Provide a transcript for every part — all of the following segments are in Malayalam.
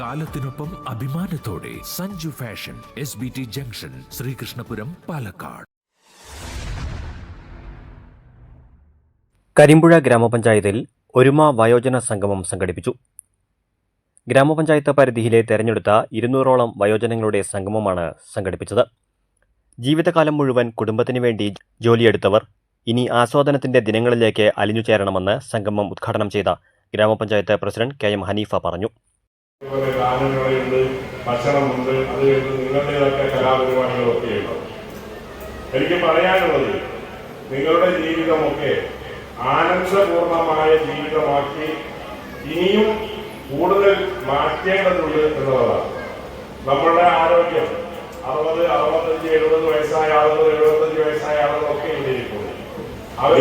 കാലത്തിനൊപ്പം അഭിമാനത്തോടെ Sanju fashion S B T junction Sreekrishnapuram Palakkad. Karimpuzha ഗ്രാമപഞ്ചായത്തിൽ ഒരുമ വയോജന സംഗമം സംഘടിപ്പിച്ചു. ഗ്രാമപഞ്ചായത്ത് പരിധിയിലെ തെരഞ്ഞെടുത്ത ഇരുന്നൂറോളം വയോജനങ്ങളുടെ സംഗമമാണ് സംഘടിപ്പിച്ചത്. ജീവിതകാലം മുഴുവൻ കുടുംബത്തിനു വേണ്ടി ജോലിയെടുത്തവർ ഇനി ആസ്വാദനത്തിന്റെ ദിനങ്ങളിലേക്ക് അലിഞ്ഞു ചേരണമെന്ന് സംഗമം ഉദ്ഘാടനം ചെയ്ത ഗ്രാമപഞ്ചായത്ത് പ്രസിഡന്റ് കെ എം ഹനീഫ പറഞ്ഞു. അതുപോലെ ഗാനങ്ങളുണ്ട് ഭക്ഷണമുണ്ട് അത് കഴിഞ്ഞ് നിങ്ങളുടേതൊക്കെ കലാപരിപാടികളൊക്കെ ഉണ്ട്? എനിക്ക് പറയാനുള്ളത് നിങ്ങളുടെ ജീവിതമൊക്കെ ആനന്ദപൂർണമായ ജീവിതമാക്കി ഇനിയും കൂടുതൽ മാറ്റേണ്ടതുണ്ട് എന്നുള്ളതാണ്. നമ്മളുടെ ആരോഗ്യം അറുപത് അറുപത്തഞ്ച് എഴുപത് വയസ്സായ ആളുകൾ എഴുപത്തഞ്ച് വയസ്സായ ആളുകളൊക്കെ ഇവിടെ ഇരിക്കുന്നു അവർ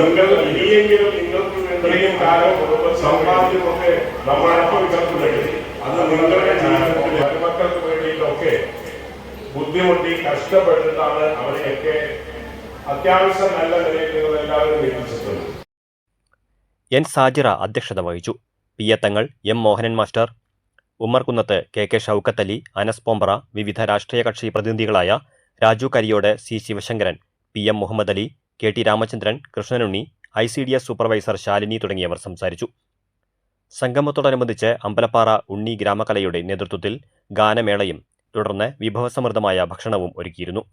ഇനിയെങ്കിലും നിങ്ങൾക്ക് ഇത്രയും കാലം കുടുംബ സമ്പാദ്യമൊക്കെ നമ്മളെ മക്കൾക്കുണ്ടെങ്കിൽ അത് മക്കൾക്ക് വേണ്ടിയിട്ടൊക്കെ ബുദ്ധിമുട്ടി കഷ്ടപ്പെട്ടിട്ടാണ് അവരെയൊക്കെ അത്യാവശ്യം നല്ല നിലയിൽ നിങ്ങൾ എല്ലാവരും എത്തിച്ചിട്ടുണ്ട് എൻ സാജിറ അധ്യക്ഷത വഹിച്ചു. P A Thangal M Mohanan master Ummarkunnath K K Shoukathali Anas Pombra വിവിധ രാഷ്ട്രീയ കക്ഷി പ്രതിനിധികളായ Raju Kariyod C Sivasankaran P M Muhammad Ali K T Ramachandran Krishnanunni I C D S supervisor Shalini തുടങ്ങിയവർ സംസാരിച്ചു. സംഗമത്തോടനുബന്ധിച്ച് അമ്പലപ്പാറ ഉണ്ണി ഗ്രാമകലയുടെ നേതൃത്വത്തിൽ ഗാനമേളയും തുടർന്ന് വിഭവസമൃദ്ധമായ ഭക്ഷണവും ഒരുക്കിയിരുന്നു